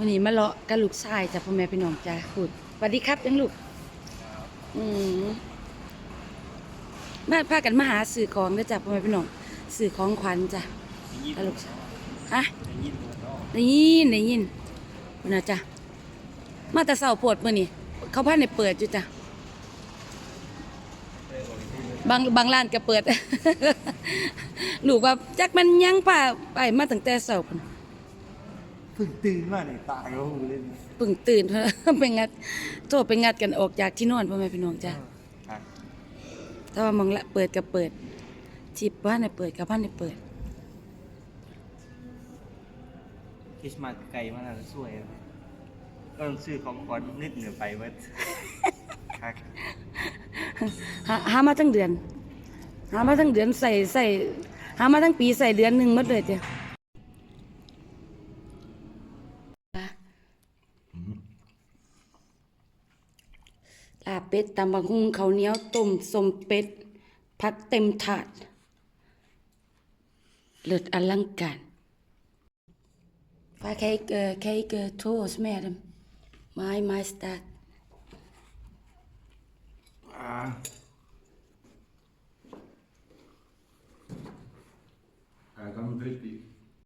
มื่อนี้มาเลาะกับลูกชายจ้ะพ่อแม่พี่น้องจ้ะพูดสวัสดีครับยังลูกอืมมาพากันมาหาสื่อของด้อจ้ะพ่อแม่พี่น้องสื่อของขวัญจ้ะกับลูกชายฮะได้ยินได้ยินพุ่นนะจ้ะมาแต่เสาปวดมื่อนี้เขาพาในเปิดจ้ะบางบางร้านก็เปิด ลูกว่าจักมันยังป่าไปมาตั้งแต่เสาร์ พุ่นเพิ่งตื่นมาเนี่ยตายแล้วหูเล่นเพิ่งตื่น ไปงัดโทษไปงัดกันออกจากที่นอนพ่อแม่พี่น้องจ้ะครับถ้าว่ามองละเปิดก็เปิดชิปว่าในเปิดกับบ้านในเปิด คริสต์มาสไกลมากแล้วสวยเลยก็ต้องซื้อของขวัญนิดเหนือไปเว่าครับหาหามาทั้งเดือน หามาทั้งเดือนใส่ใส่หามาทั้งปีใส่เดือนหนึ่งหมดเลยเจ้ะ ลาเป็ดตำบักหุ่งเขาเนี้ยวต้มสมเป็ดพักเต็มถาด เลิศอลังการ Waar kijk, uh, kijk uh, toos met hem. Mijn majesteit. Ah. Hij kan me